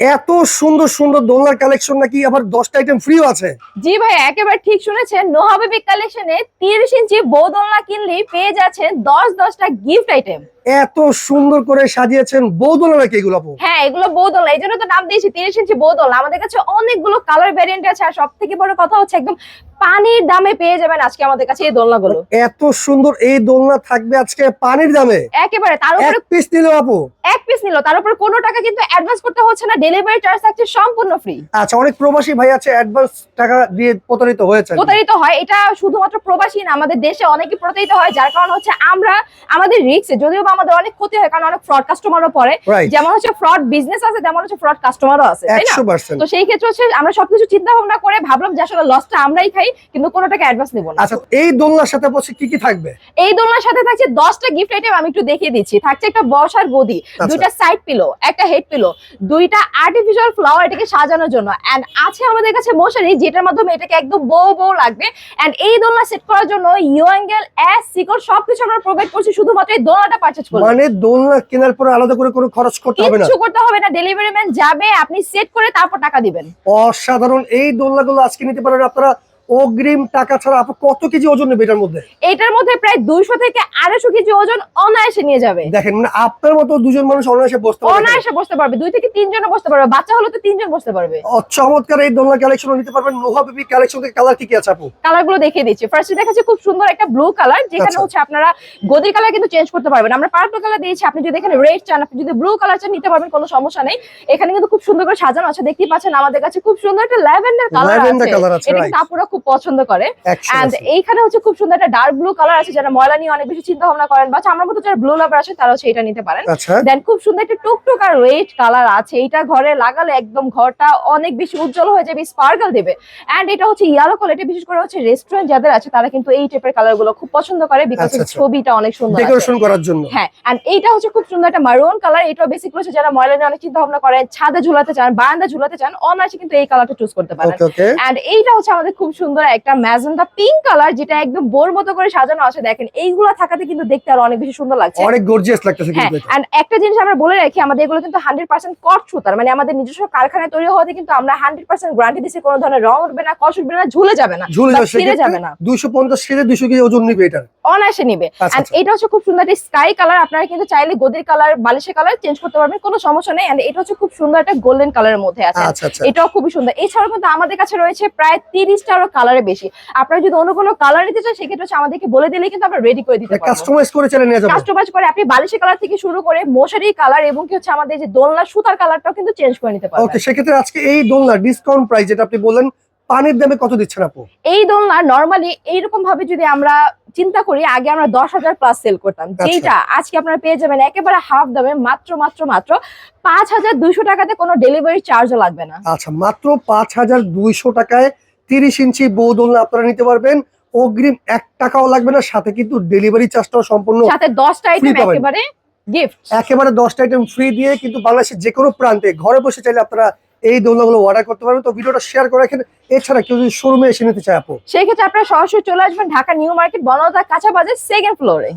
এত সুন্দর সুন্দর দোলনার কালেকশন নাকি আবার দশটা আইটেম ফ্রিও আছে? জি ভাই একেবারে ঠিক শুনেছেন। নোহাবিবি কালেকশনে তিরিশ ইঞ্চি বৌদোলনা কিনলেই পেয়ে যাচ্ছেন দশ দশটা গিফট আইটেম এত সুন্দর করে সাজিয়েছেন বৌদোলনা নাকি এগুলো আপু? হ্যাঁ এগুলো বৌদোলনা এই জন্য তো নাম দিয়েছি তিরিশ ইঞ্চি বৌদোলনা আমাদের কাছে অনেকগুলো কালার ভ্যারিয়েন্ট আছে আর সব থেকে বড় কথা হচ্ছে একদম পানির দামে পেয়ে যাবেন আজকে আমাদের কাছে এই দোলনাগুলো। এত সুন্দর এই দোলনা থাকবে আজকে পানির দামে। একেবারে তার উপরে পিস নিল আপু। এক পিস নিল তার উপরে কোনো টাকা কিন্তু অ্যাডভান্স করতে হচ্ছে না ডেলিভারি চার্জ থাকছে সম্পূর্ণ ফ্রি আচ্ছা অনেক প্রবাসী ভাই আছে অ্যাডভান্স টাকা দিয়ে প্রতারিত হয়েছে প্রতারিত হয় এটা শুধুমাত্র প্রবাসী না আমাদের দেশে অনেকে প্রতারিত হয় যার কারণ হচ্ছে আমরা আমাদের রিক্সে যদিও বা আমাদের অনেক ক্ষতি হয় কারণ অনেক ফ্রড কাস্টমারও পড়ে। যেমন হচ্ছে ফ্রড বিজনেস আছে তেমন হচ্ছে ফ্রড কাস্টমারও আছে তাই না? তো সেই ক্ষেত্রে হচ্ছে আমরা সবকিছু চিন্তা ভাবনা করে ভাবলাম যে আসলে লসটা আমরাই খাই কিন্তু কোনো টাকা অ্যাডভান্স নেব না। আচ্ছা এই দোলনার সাথে বসে কি কি থাকবে? এই দোলনার সাথে থাকছে দশটা গিফট আইটেম আমি একটু দেখিয়ে দিচ্ছি। থাকছে একটা বসার গদি আচ্ছা। দুইটা সাইড পিলো একটা হেড পিলো দুইটা আর্টিফিশিয়াল ফ্লাওয়ার এটাকে সাজানোর জন্য। এন্ড আছে আমাদের কাছে মশারি যেটার মাধ্যমে এটাকে একদম বউ বউ লাগবে। এন্ড এই দোলনা সেট করার জন্য ইউ অ্যাঙ্গেল এস সিকল সবকিছু আমরা প্রোভাইড করছি শুধুমাত্র এই দোলনাটা পারচেজ করলে। মানে দোলনা কেনার পরে আলাদা করে কোনো খরচ করতে হবে না? করতে হবে না ডেলিভারি ম্যান যাবে, আপনি সেট করে তারপর টাকা দিবেন। অসাধারণ। এই দোলনাগুলো আজকে নিতে পারেন আপনারা অগ্রিম টাকা ছাড়া আপু কত কেজি ওজন নেবে এটার মধ্যে? এটার মধ্যে প্রায় দুইশো থেকে আড়াইশো কেজি ওজন অনায়াসে নিয়ে যাবে। দেখেন মানে আপনার মতো দুজন মানুষ অনায়াসে বসতে পারে অনায়াসে বসতে পারবে। দুই থেকে তিনজন বসতে পারবে। বাচ্চা হলে তো তিনজন বসতে পারবে। চমৎকার এই দোলনা কালেকশন নিতে পারবেন। নোহা বেবি কালেকশন থেকে কালার কি কি আছে আপু? কালারগুলো দেখিয়ে দিচ্ছি। ফার্স্টে দেখাচ্ছে খুব সুন্দর একটা ব্লু কালার যেখানে আচ্ছা। হচ্ছে আপনারা গদির কালার কিন্তু চেঞ্জ করতে পারবেন। আমরা পার্পল কালার দিয়েছি। আপনি যদি এখানে রেড চান আপনি যদি ব্লু কালার চান নিতে পারবেন কোনো সমস্যা নেই। এখানে কিন্তু খুব সুন্দর করে সাজানো আছে। দেখতেই পাচ্ছেন আমাদের কাছে খুব সুন্দর একটা ল্যাভেন্ডার কালার আছে। এটা. কিন্তু আপুরা খুব পছন্দ করে। এন্ড এইখানে হচ্ছে খুব সুন্দর একটা ডার্ক ব্লু কালার আছে যারা ময়লা নিয়ে অনেক বেশি চিন্তা ভাবনা করেন বা আমার মতো যারা ব্লু লাভার আছে তারা হচ্ছে এটা নিতে পারেন। আচ্ছা। দেন খুব সুন্দর একটা টুকটুক আর রেড কালার আছে। এটা ঘরে লাগালে একদম ঘরটা অনেক বেশি উজ্জ্বল হয়ে যাবে স্পার্কল দেবে। এন্ড এটা হচ্ছে ইয়েলো কালার এটা বিশেষ করে হচ্ছে রেস্টুরেন্ট যাদের আছে তারা কিন্তু এই টাইপের কালারগুলো খুব পছন্দ করে বিকজ আচ্ছা, আচ্ছা। ছবিটা অনেক সুন্দর ডেকোরেশন করার জন্য। হ্যাঁ এন্ড এইটা হচ্ছে খুব সুন্দর একটা মারুন কালার এটা বেসিক হচ্ছে যারা ময়লা নিয়ে অনেক চিন্তা ভাবনা করেন ছাদে ঝুলাতে চান বারান্দা ঝুলাতে চান অনায়াসে কিন্তু এই কালারটা চুজ করতে পারেন। এন্ড এইটা হচ্ছে আমাদের খুব সুন্দর একটা ম্যাজেন্টা পিঙ্ক কালার যেটা একদম বোর মতো করে সাজানো আছে দেখেন এইগুলা থাকাতে কিন্তু দেখতে আরও অনেক বেশি সুন্দর লাগছে। অনেক গর্জিয়াস লাগতেছে হ্যাঁ কিন্তু এটা। and একটা জিনিস আমরা বলে রাখি আমাদের এগুলো কিন্তু হান্ড্রেড পার্সেন্ট কট সুতার মানে আমাদের নিজস্ব কারখানায় তৈরি হওয়াতে কিন্তু আমরা হান্ড্রেড পার্সেন্ট গ্যারান্টি দিচ্ছি কোনো ধরনের রং উঠবে না কষ উঠবে না ঝুলে যাবে না ঝুলে যাবে না। দুইশো পঞ্চাশ কেজি দুইশো কেজি ওজন নিবে এটার। অনায়াসে নিবে। আচ্ছা, এন্ড আচ্ছা। এটা হচ্ছে খুব সুন্দর একটা স্কাই কালার আপনারা কিন্তু চাইলে গদির কালার বালিশের কালার চেঞ্জ করতে পারবেন কোনো সমস্যা নেই। এন্ড এটা হচ্ছে খুব সুন্দর একটা গোল্ডেন কালারের মধ্যে আছে। আচ্ছা আচ্ছা। এটাও খুবই সুন্দর। এছাড়াও কিন্তু আমাদের কাছে রয়েছে প্রায় তিরিশটারও কালারে বেশি। আপনারা যদি অন্য কোনো কালার নিতে চান সেক্ষেত্রে হচ্ছে আমাদেরকে বলে দিলে কিন্তু আমরা রেডি করে দিতে পারব। কাস্টমাইজ করে চলে নিয়ে যাব কাস্টমাইজ করে আপনি বালিশের কালার থেকে শুরু করে মশারি কালার এবং কি হচ্ছে আমাদের যে দোলনা সুতার কালারটাও কিন্তু চেঞ্জ করে নিতে পারবেন। ওকে সেক্ষেত্রে আজকে এই দোলনা ডিসকাউন্ট প্রাইস যেটা আপনি বললেন পানির দামে কত দিচ্ছেন আপু? এই দোলনা নর্মালি এইরকম ভাবে যদি আমরা চিন্তা করি আগে আমরা দশ হাজার প্লাস সেল করতাম। আচ্ছা। যেটা আজকে আপনারা পেয়ে যাবেন একেবারে হাফ দামে মাত্র মাত্র মাত্র পাঁচ হাজার দুইশো টাকাতে কোনো ডেলিভারি চার্জও লাগবে না। আচ্ছা মাত্র পাঁচ হাজার দুইশো টাকায় তিরিশ ইঞ্চি বউ দোলনা আপনারা নিতে পারবেন। অগ্রিম এক টাকাও লাগবে না সাথে কিন্তু ডেলিভারি চার্জটাও সম্পূর্ণ সাথে দশটা আইটেম। একেবারে গিফট একেবারে দশটা আইটেম ফ্রি দিয়ে কিন্তু বাংলাদেশের যে কোনো প্রান্তে ঘরে বসে চাইলে আপনারা এই দোলনাগুলো অর্ডার করতে পারবেন। তো ভিডিওটা শেয়ার করে রাখেন। এছাড়া কেউ যদি শোরুমে এসে নিতে চায় আপু? সেই ক্ষেত্রে আপনারা সরাসরি চলে আসবেন ঢাকা নিউ মার্কেট বনতা কাঁচা বাজার সেকেন্ড ফ্লোরে